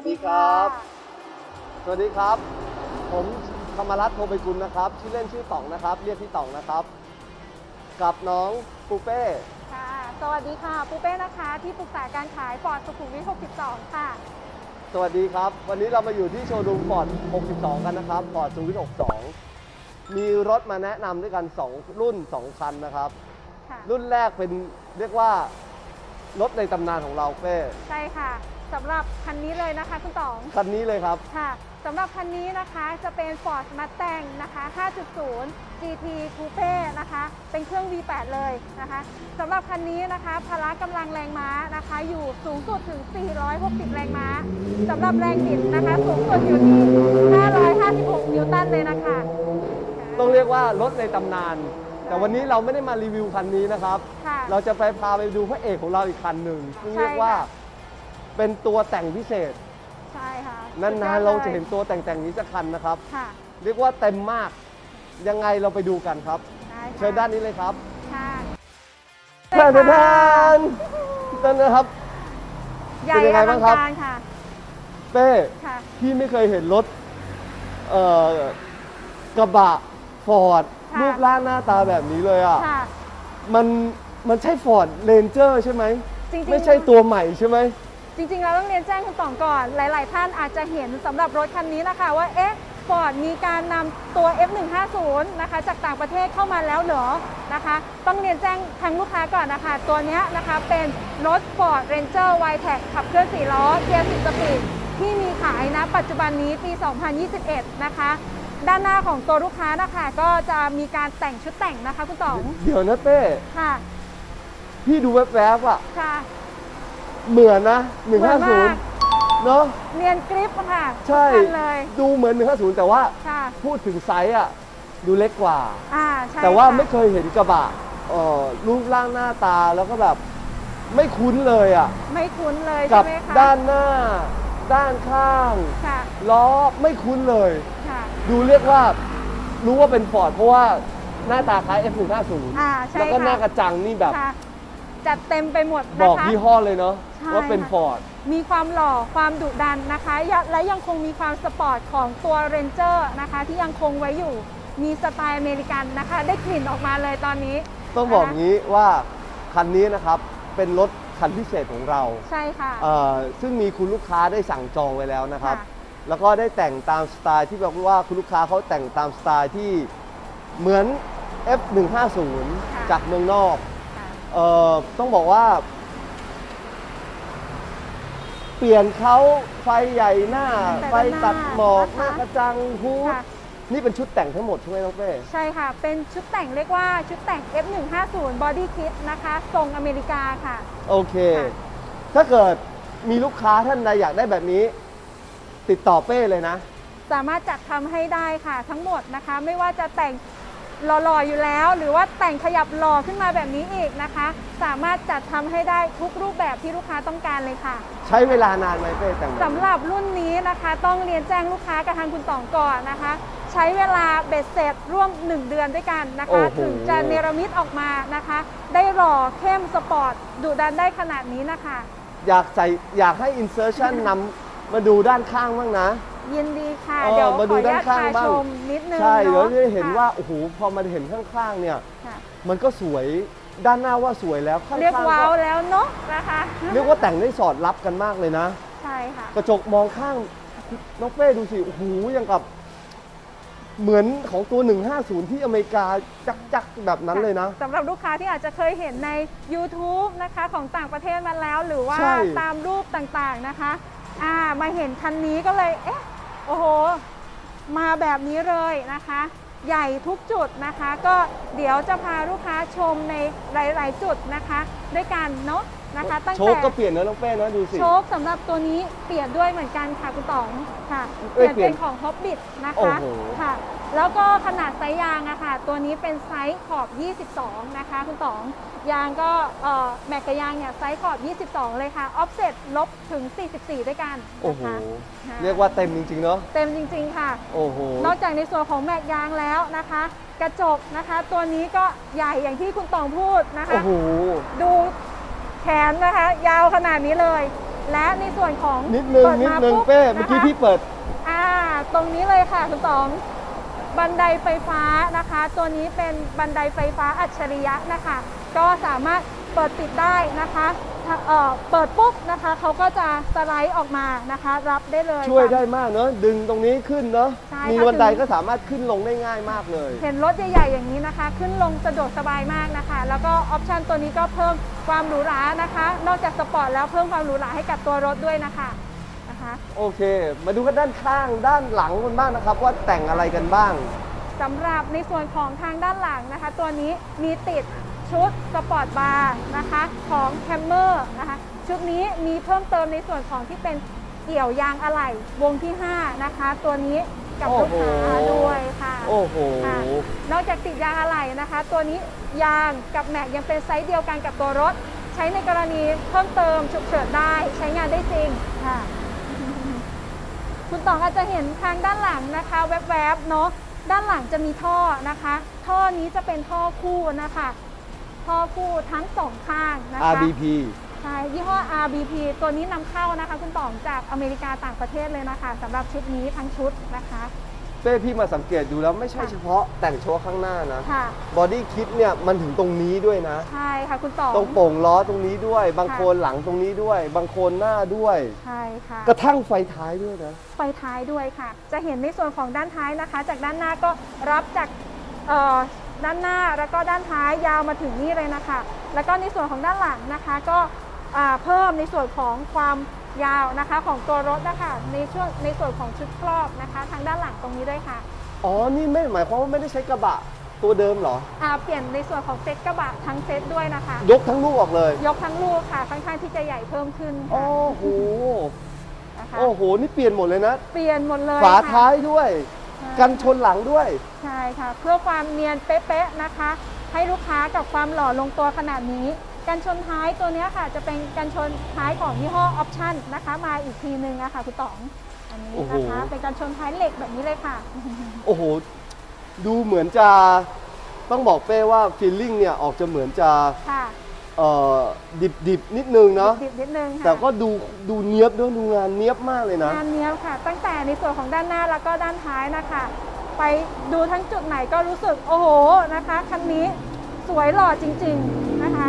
วัสดีครับ สวัสดีครับ ผมธรรมรัตน์โทไปกุลนะครับ ชื่อเล่นชื่อต่องนะครับ เรียกพี่ต่องนะครับ กับน้องปูเป้ ค่ะ สวัสดีค่ะปูเป้นะคะ ที่ปรึกษาการขายฟอร์ดสุขุมวิท 62 ค่ะ สวัสดีครับ วันนี้เรามาอยู่ที่โชว์รูมฟอร์ด 62 กันนะครับฟอร์ดซูวิท 62 มีรถมาแนะนำด้วยกัน 2 รุ่น 2 คันนะครับค่ะรุ่นแรกเป็นเรียกว่ารถในตำนานของเราเป้ ใช่ค่ะ สำหรับคันนี้เลยนะคะคุณต๋องคันนี้เลยครับ ค่ะสำหรับคันนี้นะคะจะเป็น Ford Mustang นะคะ 5.0 GT Coupe นะคะ เป็นเครื่อง V8 เลยนะคะสำหรับคันนี้นะคะพละกำลังแรงม้านะคะ อยู่สูงสุดถึง 460 แรงม้าสำหรับแรงบิดนะคะ สูงสุดอยู่ที่ 556 นิวตันเลยนะคะ ต้องเรียกว่ารถในตำนาน แต่วันนี้เราไม่ได้มารีวิวคันนี้นะครับ ค่ะเราจะไปพาไปดูพระเอกของเราอีกคันหนึ่งซึ่งใช่เรียกว่าค่ะ เป็นตัวแต่งพิเศษ ใช่ค่ะนานๆเราจะเห็นตัวแต่งแต่งๆนี้สักคันนะครับ ค่ะเรียกว่าเต็มมาก ยังไงเราไปดูกันครับ ได้ค่ะเชิญด้านนี้เลยครับค่ะแทนแทนนั่นนะครับ ใหญ่เป็นยังไงอลับ้างงครับการค่ะเป้ค่ะ พี่ไม่เคยเห็นรถเอ่อกระบะฟอร์ดค่ะ รูปร่างหน้าตาแบบนี้เลยอะ ค่ะ มันมันใช่ฟอร์ดเรนเจอร์ใช่ไหม จริงๆ ไม่ใช่ตัวใหม่ใช่ไหม จริงๆเราต้องเรียนแจ้งคุณต่องก่อน หลาย ๆ ท่านอาจจะเห็นสำหรับรถคันนี้นะคะว่าเอ๊ะฟอร์ดมีการนำตัว F150 นะคะจากต่างประเทศเข้ามาแล้วเหรอนะคะต้องเรียนแจ้งทางลูกค้าก่อนนะคะ ตัวเนี้ยนะคะเป็นรถ Ford Ranger w i t e c ขับเคลื่อน4ล้อเกียร์10สปีดที่มีขายนะปัจจุบันนี้ปี 2021 นะคะด้านหน้าของตัวลูกค้านะคะก็จะมีการแต่งชุดแต่งนะคะคุณต๋อง เดี๋ยวนะเต้ค่ะ พี่ดูแวบๆอะค่ะ เหมือนนะ เหมือนมาก 150 เนาะเนียนกริปค่ะใช่ทุกคันเลยดูเหมือน 150 แต่ว่าค่ะพูดถึงไซส์อะดูเล็กกว่า อ่าใช่แต่ว่าค่ะไม่เคยเห็นกระบะเอ่อรูปร่างหน้าตาแล้วก็แบบไม่คุ้นเลยอะไม่คุ้นเลยกัใช่ไหมคะด้านหน้า ด้านข้างค่ะล้อไม่คุ้นเลย ค่ะ ดูเรียกว่ารู้ว่าเป็นฟอร์ดเพราะว่าหน้าตาคล้าย F150 อ่าใช่แล้วก็หน้าค่ะกระจังนี่แบบ ค่ะ จัดเต็มไปหมดบนะอกคะ ยี่ห้อเลยเนาะใช่ว่าเป็นค่ะ ฟอร์ด มีความหล่อความดุดันนะคะยะและยังคงมีความสปอร์ตของตัวเรนเจอร์นะคะ ที่ยังคงไว้อยู่ มีสไตล์อเมริกันนะคะ ได้กลิ่นออกมาเลยตอนนี้ต้องบอกนะคะงี้ว่าคันนี้นะครับเป็นรถคันพิเศษของเราใช่ค่ะ เอ่อซึ่งมีคุณลูกค้าได้สั่งจองไว้แล้วนะครับ ค่ะ แล้วก็ได้แต่งตามสไตล์ที่แบบว่าคุณลูกค้าเขาแต่งตามสไตล์ที่เหมือน F150 ค่ะจากเมืองนอกค่ะ เอ่อต้องบอกว่า เปลี่ยนเขาไฟใหญ่หน้าแต่ไฟตัดหมอกหด้าน้านหน้ากระจังฮูดค่ะ นี่เป็นชุดแต่งทั้งหมดใช่ไหมน้องเป้ใช่ค่ะ เป็นชุดแต่งเรียกว่าชุดแต่ง F150 Body Kit นะคะทรงอเมริกาค่ะ โอเค ค่ะ ถ้าเกิดมีลูกค้าท่านใดอยากได้แบบนี้ ติดต่อเป้เลยนะ สามารถจัดทำให้ได้ค่ะ ทั้งหมดนะคะ ไม่ว่าจะแต่ง หล่อๆอยู่แล้ว หรือว่าแต่งขยับหล่อขึ้นมาแบบนี้อีกนะคะ สามารถจัดทำให้ได้ทุกรูปแบบที่ลูกค้าต้องการเลยค่ะ ใช้เวลานานไหมเป้แต่งแบบสำหรับรุ่นนี้นะคะ ต้องเรียนแจ้งลูกค้ากับทางคุณต่องก่อนนะคะ ใช้เวลาเบ็ดเสร็จร่วม 1 เดือนด้วยกันนะคะ ถึงจะเนรมิตออกมานะคะ ได้หล่อเข้มสปอร์ตดุดันได้ขนาดนี้นะคะ อยากใส่อยากให้ insertion นำมาดูด้านข้างบ้างนะ ยินดีค่ะเออเดี๋ยวมาขดูออนุด้าญานตข้างพาบ้างชมนิดนึงใช่เดี๋ยวนาจะได้เห็นค่ะว่าโอ้โหพอมาเห็นข้างๆเนี่ยค่ะมันก็สวยด้านหน้าว่าสวยแล้วข้างๆเรียกว้าวก็แล้วเนาะนะคะเรียกว่าแต่งได้สอดรับกันมากเลยนะ ใช่ค่ะกระจกมองข้างน้องเป้ดูสิโอ้โหยังกับ เหมือนของตัว 150 ที่อเมริกาจักๆแบบนั้นเลยนะสำหรับลูกค้าที่อาจจะเคยเห็นใน YouTube นะคะของต่างประเทศมาแล้วหรือว่าใช่ตามรูปต่างๆนะคะ อ่ามาเห็นคันนี้ก็เลยเอ๊ะ โอ้โห มาแบบนี้เลยนะคะ ใหญ่ทุกจุดนะคะ ก็เดี๋ยวจะพาลูกค้าชมในหลาย ๆ จุดนะคะ ด้วยกันเนาะ นะคะตั้งโชแต่คก็เปลี่ยนนะน้องเป้นะดูสิ โชคสำหรับตัวนี้เปลี่ยนด้วยเหมือนกันค่ะคุณต๋องค่ะ เปเอ้ลี่ยยนเปลี่เป็ยนนของฮอบบิทนะโอ้คะโห ค่ะ แล้วก็ขนาดไซส์ยางอะค่ะ ตัวนี้เป็นไซส์ขอบ 22 นะคะคุณต๋องยางก็เอ่อแม็กกบยางเนี่ยไซส์ขอบ 22 เลยค่ะ ออฟเซ็ตลบถึง 44 ด้วยกันโอ้โหนะคะค่ะเรียกว่าเต็มจริงๆเนาะเต็มจริงๆค่ะ โอ้โห นอกจากในส่วนของแม็กยางแล้วนะคะ กระจกนะคะ ตัวนี้ก็ใหญ่อย่างที่คุณต๋องพูดนะคะ โอ้โห ดูแข นนะคะ ยาวขนาดนี้เลย และในส่วนของนิดนึงปินิดมานึงปุ๊บเป้เมื่อกี้นะคะพี่เปิด อ่า ตรงนี้เลยค่ะคุณตองบันไดไฟฟ้านะคะ ตัวนี้เป็นบันไดไฟฟ้าอัจฉริยะนะคะ ก็สามารถเปิดปิดได้นะคะถ้า เอ่อเปิดปุ๊บนะคะเขาก็จะสไลด์ออกมานะคะ รับได้เลยช่วยค่ะได้มากเนอะดึงตรงนี้ขึ้นเนอะใช่มีค่ะบันไดถึง ก็สามารถขึ้นลงได้ง่ายมากเลย เห็นรถใหญ่ๆ อย่างนี้นะคะ ขึ้นลงสะดวกสบายมากนะคะ แล้วก็ออปชันตัวนี้ก็เพิ่มความหรูหรานะคะ นอกจากสปอร์ตแล้วเพิ่มความหรูหราให้กับตัวรถด้วยนะคะนะคะ โอเค มาดูกันด้านข้างด้านหลังกันบ้างนะครับ ว่าแต่งอะไรกันบ้าง สำหรับในส่วนของทางด้านหลังนะคะ ตัวนี้มีติด ชุดสปอร์ตบาร์นะคะของแคมเมอร์นะคะชุดนี้มีเพิ่มเติมในส่วนของที่เป็นเกี่ยวยางอะไหล่วงที่ 5 นะคะ ตัวนี้กับลูกค้าโอ้โหด้วยค่ะโอ้โหค่ะนอกจากติดยางอะไหล่นะคะ ตัวนี้ยางกับแม็กยังเป็นไซส์เดียวกันกับตัวรถ ใช้ในกรณีเพิ่มเติมฉุกเฉินได้ใช้งานได้จริงค่ะคุณต๋องอาจจะเห็นทางด้านหลังนะคะ แวบๆเนาะด้านหลังจะมีท่อนะคะ ท่อนี้จะเป็นท่อคู่นะคะ ท่อคู่ทั้งสองข้างนะคะ RBP ใช่ยี่ห้อ RBP ตัวนี้นำเข้านะคะ คุณต๋องจากอเมริกาต่างประเทศเลยนะคะสำหรับชุดนี้ทั้งชุดนะคะ เป้พี่มาสังเกตดูแล้วไม่ใช่ค่ะเฉพาะแต่งโชว์ข้างหน้านะค่ะ บอดี้คิดเนี่ยมันถึงตรงนี้ด้วยนะ ใช่ค่ะคุณต๋อง ตรงโป่งล้อตรงนี้ด้วย บางค่ะ โคนหลังตรงนี้ด้วย บางโคนหน้าด้วย ใช่ค่ะ กระทั่งไฟท้ายด้วยนะ ไฟท้ายด้วยค่ะ จะเห็นในส่วนของด้านท้ายนะคะ จากด้านหน้าก็รับจากเอ่อ ด้านหน้าแล้วก็ด้านท้ายยาวมาถึงนี่เลยนะคะ แล้วก็ในส่วนของด้านหลังนะคะก็อ่าเพิ่มในส่วนของความยาวนะคะของตัวรถนะคะในช่วงในส่วนของชุดครอบนะคะ ทางด้านหลังตรงนี้ด้วยค่ะ อ๋อ นี่ไม่หมายความว่าไม่ได้ใช้กระบะตัวเดิมเหรออ่าเปลี่ยนในส่วนของเซ็ตกระบะทั้งเซ็ตด้วยนะคะ ยกทั้งลูกออกเลย ยกทั้งลูกค่ะค่อนข้างที่จะใหญ่เพิ่มขึ้นโอ้ค่ะโหนะคะโอ้โห นี่เปลี่ยนหมดเลยนะ เปลี่ยนหมดเลยฝาค่ะท้ายด้วยใช่ กันชนหลังด้วย ใช่ค่ะ เพื่อความเนียนเป๊ะๆนะคะ ให้ลูกค้ากับความหล่อลงตัวขนาดนี้ กันชนท้ายตัวเนี้ยค่ะ จะเป็นกันชนท้ายของยี่ห้อออปชั่นนะคะ มาอีกทีนึงอะค่ะคุณต๋อง อันนี้โอ้โหนะคะ เป็นกันชนท้ายเหล็กแบบนี้เลยค่ะ โอ้โห ดูเหมือนจะต้องบอกเป้ว่าฟีลลิ่งเนี่ยออกจะเหมือนจะค่ะ เอ่อดิบดิบๆนิดนึงเนาะดิบๆนิดนึงค่ะแต่ก็ดูดูเนี้ยบด้วยดูงานเนี้ยบมากเลยนะ งานเนี้ยค่ะ ตั้งแต่ในส่วนของด้านหน้าแล้วก็ด้านท้ายนะคะ ไปดูทั้งจุดไหนก็รู้สึกโอ้โหนะคะคันนี้สวยหล่อจริง ๆนะคะ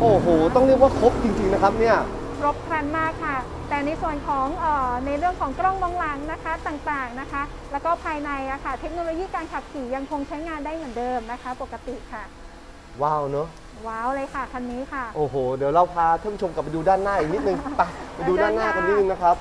โอ้โห ต้องเรียกว่าครบจริงๆนะครับเนี่ยครบครันมากค่ะ แต่ในส่วนของเออในเรื่องของกล้องมองหลังนะคะต่างๆนะคะ แล้วก็ภายในอะค่ะ เทคโนโลยีการขับขี่ยังคงใช้งานได้เหมือนเดิมนะคะ ปกติค่ะ ว้าวเนอะว้าวเลยค่ะคันนี้ค่ะ โอ้โห เดี๋ยวเราพาท่านผู้ชมกลับไปดูด้านหน้าอีกนิดนึงไปไปดูด้านหน้ากันนิดนึงนะครับ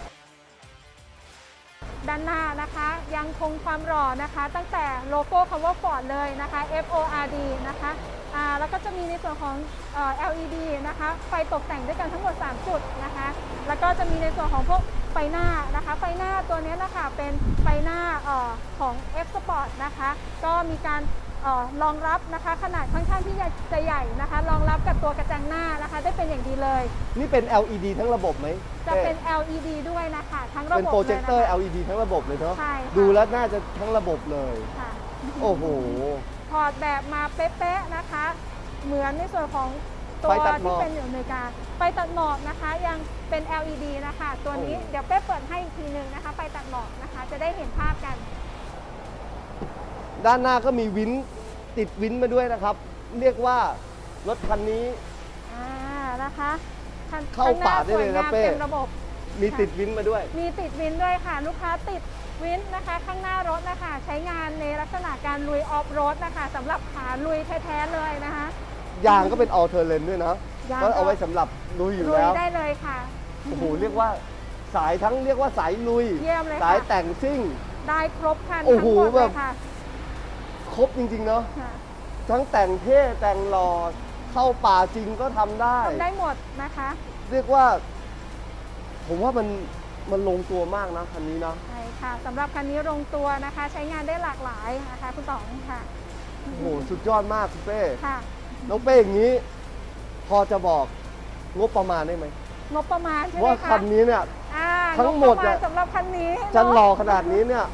ด้านหน้านะคะยังคงความหล่อนะคะ ตั้งแต่โลโก้คำว่า Ford เลยนะคะ F O R D นะคะอ่าแล้วก็จะมีในส่วนของเอ่อ LED นะคะ ไฟตกแต่งด้วยกันทั้งหมด 3 จุดนะคะ แล้วก็จะมีในส่วนของพวกไฟหน้านะคะ ไฟหน้าตัวนี้นะคะเป็นไฟหน้าเอ่อของ F Sport นะคะ ก็มีการเอ่อ รองรับนะคะขนาดค่อนข้างที่จะใหญ่นะคะ รองรับกับตัวกระจังหน้านะคะ ได้เป็นอย่างดีเลย นี่เป็น LED ทั้งระบบไหมจะเป็นเ LED ด้วยนะคะ ทั้งระบบเป็นโปรเจคเตอร์ลยนะคะ LED ทั้งระบบเลยเนาะใช่ค่ะดูแล้วน่าจะทั้งระบบเลย ค่ะโอ้โห ถอดแบบมาเป๊ะๆนะคะ เหมือนในส่วนของตัวไฟตัดหมที่อกเป็นอยู่อเมริกาไฟตัดหมอกนะคะยังเป็น LED นะคะ ตัวนี้โอ้เดี๋ยวเป๊ะเปิดให้อีกทีหนึ่งนะคะไฟตัดหมอกนะคะ จะได้เห็นภาพกัน ด้านหน้าก็มีวินติดวินมาด้วยนะครับ เรียกว่ารถคันนี้ อ่านะคะคันเข้าป่าได้เลยนะข้างหเป้สวยงามเต็มระบบ มีติดวินมาด้วย มีติดวินด้วยค่ะ ลูกค้าติดวินนะคะ ข้างหน้ารถนะคะ ใช้งานในลักษณะการลุยออฟโรดนะคะสำหรับขาลุยแท้ๆเลยนะคะ ยางก็เป็นออเทอร์เลนด้วยนะยางก็ ก็เอาไว้สำหรับลุยอยู่ลุยแล้ว ได้เลยค่ะ โอ้โหเรียกว่าสายทั้งเรียกว่าสายลุย เยี่ยมเลยค่ะ สายแต่งซิ่ง ได้ครบครันโอ้ทั้โหงหมดเลแบยบค่ะ ครบจริงๆเนาะค่ะทั้งแต่งเท่แต่งหล่อเข้าป่าจริงก็ทำได้ ทำได้หมดนะคะ เรียกว่า ผมว่ามันมันลงตัวมากนะคันนี้นะ ใช่ค่ะสำหรับคันนี้ลงตัวนะคะ ใช้งานได้หลากหลายนะคะคุณต๋องค่ะโอ้โหสุดยอดมากคุณเป้ ค่ะ น้องเป้อย่างนี้ พอจะบอกงบประมาณได้ไหมงบประมาณใช่ไหมว่าคะคันนี้เนี่ย อ่าทั้งหมดงบประาณอะสำหรับคันนี้จะเนหล่อขนาดนี้เนี่ย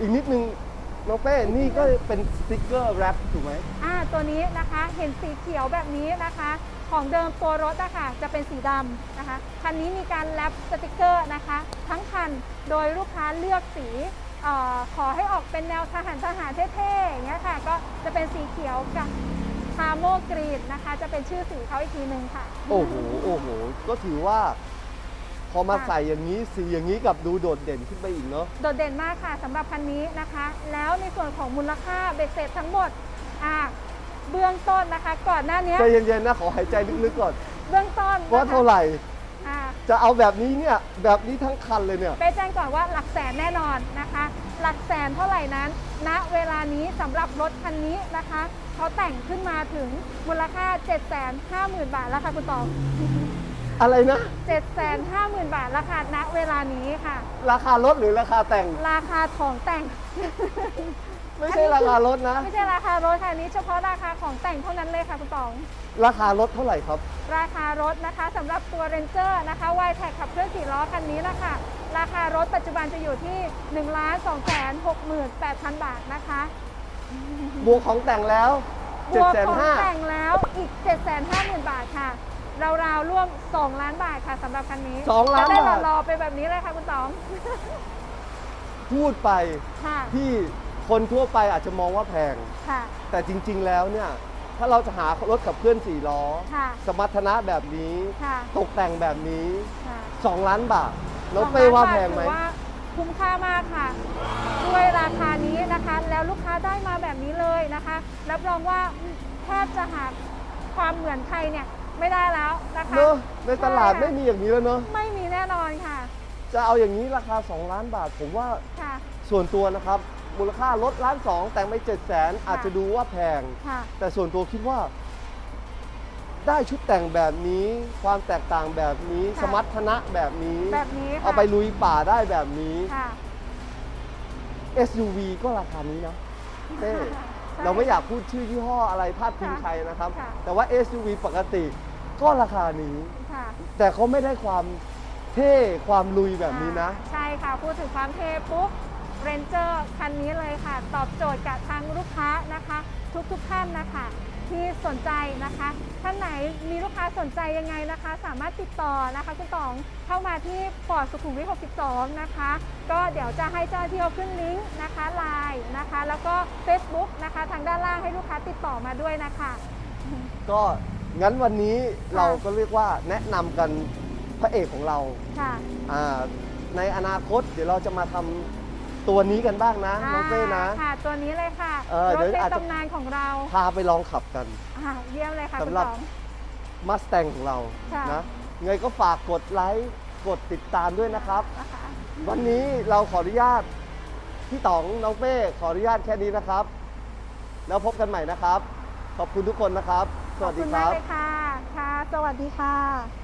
อีกนิดนึง น้องเป้นี่ก็เป็นสติ๊กเกอร์แรปถูกไหมอ่าตัวนี้นะคะเห็นสีเขียวแบบนี้นะคะ ของเดิมตัวรถอะค่ะจะเป็นสีดำนะคะคันนี้มีการแรปสติกเกอร์นะคะ ทั้งคันโดยลูกค้าเลือกสีเออขอให้ออกเป็นแนวทหารทหารเท่ๆอย่างเงี้ยค่ะ ก็จะเป็นสีเขียวกับคาโมกรีนนะคะ จะเป็นชื่อสีเขาอีกทีหนึ่งค่ะ โอ้โห โอ้โห ก็ถือว่า พอมาค่ะใส่อย่างนี้สีอย่างนี้กับดูโดดเด่นขึ้นไปอีกเนาะโดดเด่นมากค่ะสำหรับคันนี้นะคะ แล้วในส่วนของมูลค่าเบ็ดเสร็จทั้งหมดอ่าเบื้องต้นนะคะ ก่อนหน้านี้ใจเย็นๆนะขอหายใจลึกๆก่อนเบื้องต้นนะคะว่าเท่าไหร่ อ่าจะเอาแบบนี้เนี่ยแบบนี้ทั้งคันเลยเนี่ย เป๊ะแจ้งก่อนว่าหลักแสนแน่นอนนะคะ หลักแสนเท่าไหร่นั้น ณเวลานี้สำหรับรถคันนี้นะคะเขาแต่งขึ้นมาถึงมูลค่า 750,000 บาทแล้วค่ะคุณตอง อะไรนะ 750,000 บาทราคาณเวลานี้ค่ะ ราคารถหรือราคาแต่ง ราคาของแต่ง ไม่ใช่ราคารถนะ ไม่ใช่ราคารถค่ะอันนี้เฉพาะราคาของแต่งเท่านั้นเลยค่ะคุณตอง ราคารถเท่าไหร่ครับ ราคารถนะคะสำหรับตัว Ranger นะคะวายแท็กขับเคลื่อนสี่ล้อคันนี้นะคะราคารถปัจจุบันจะอยู่ที่ 1 2 6 8 0 0 0 บาทนะคะบวกของแต่งแล้ว บวกของ7,500,000แต่งแล้วอีก 750,000 บาทค่ะ ราวๆร่วม 2 ล้านบาทค่ะสำหรับคันนี้สองล้านจะได้บาท รอๆไปแบบนี้เลยค่ะคุณต๋อง พูดไปค่ะ ที่คนทั่วไปอาจจะมองว่าแพง ค่ะ แต่จริงๆแล้วเนี่ย ถ้าเราจะหารถขับเคลื่อนสี่ล้อ ค่ะ สมรรถนะแบบนี้ ค่ะ ตกแต่งแบบนี้ ค่ะ2 ล้านบาทน้องเป้ว่าแพงไหมถือว่าคุ้มค่ามากค่ะ ด้วยราคานี้นะคะ แล้วลูกค้าได้มาแบบนี้เลยนะคะ รับรองว่าแทบจะหาความเหมือนใครเนี่ย ไม่ได้แล้วนะคะเนอะในตลาดใช่ไม่มีอย่างนี้แล้วเนอะไม่มีแน่นอนค่ะ จะเอาอย่างนี้ราคา 2 ล้านบาท ผมว่าค่ะส่วนตัวนะครับ มูลค่ารถล้านสองแต่งไป7 0 0 0 0อาจจะดูว่าแพง ค่ะ แต่ส่วนตัวคิดว่า ได้ชุดแต่งแบบนี้ ความแตกต่างแบบนี้ ค่ะ สมรรถนะแบบนี้ แบบนี้ค่ะเอาไปลุยป่าได้แบบนี้ ค่ะ SUV ก็ราคานี้นะเต้ใช่เราไม่อยากพูดชื่อยี่ห้ออะไรพาดพิงค่ะใครนะครับ ค่ะ แต่ว่า SUV ปกติ ก็ราคานี้ ค่ะแต่เขาไม่ได้ความเท่ความลุยแบบนี้นะ ใช่ค่ะ พูดถึงความเท่ปุ๊บเรนเจอร์คันนี้เลยค่ะ ตอบโจทย์กับทางลูกค้านะคะ ทุกๆท่านนะคะ ที่สนใจนะคะ ท่านไหนมีลูกค้าสนใจยังไงนะคะ สามารถติดต่อนะคะคุณต๋องเข้ามาที่ปอดสุขุมวิท 62 นะคะ ก็เดี๋ยวจะให้เจ้าหน้าที่เอาขึ้นลิงก์นะคะไลน์นะคะ แล้วก็ Facebook นะคะ ทางด้านล่างให้ลูกค้าติดต่อมาด้วยนะคะ ก็ งั้นวันนี้เราก็เรียกว่าแนะนำกันพระเอกของเราค่ะ อ่าในอนาคตเดี๋ยวเราจะมาทำตัวนี้กันบ้างนะน้องเป้นะอ่าค่ะ ตัวนี้เลยค่ะเออรเดี๋ถยวในอาจจะ ตำนานของเราพาไปลองขับกัน อ่าเยี่ยมเลยค่ะคุณสำหรับต๋อง มัสแตงของเราค่ะ นะไงก็ฝากกดไลค์กดติดตามด้วยนะครับ นะคะ วันนี้เราขออนุญาตพี่ต๋องน้องเป้ขออนุญาตแค่นี้นะครับ แล้วพบกันใหม่นะครับ ขอบคุณทุกคนนะครับ สขอวับสดีคุณคมากรับเลยค่ะ ค่ะ สวัสดีค่ะ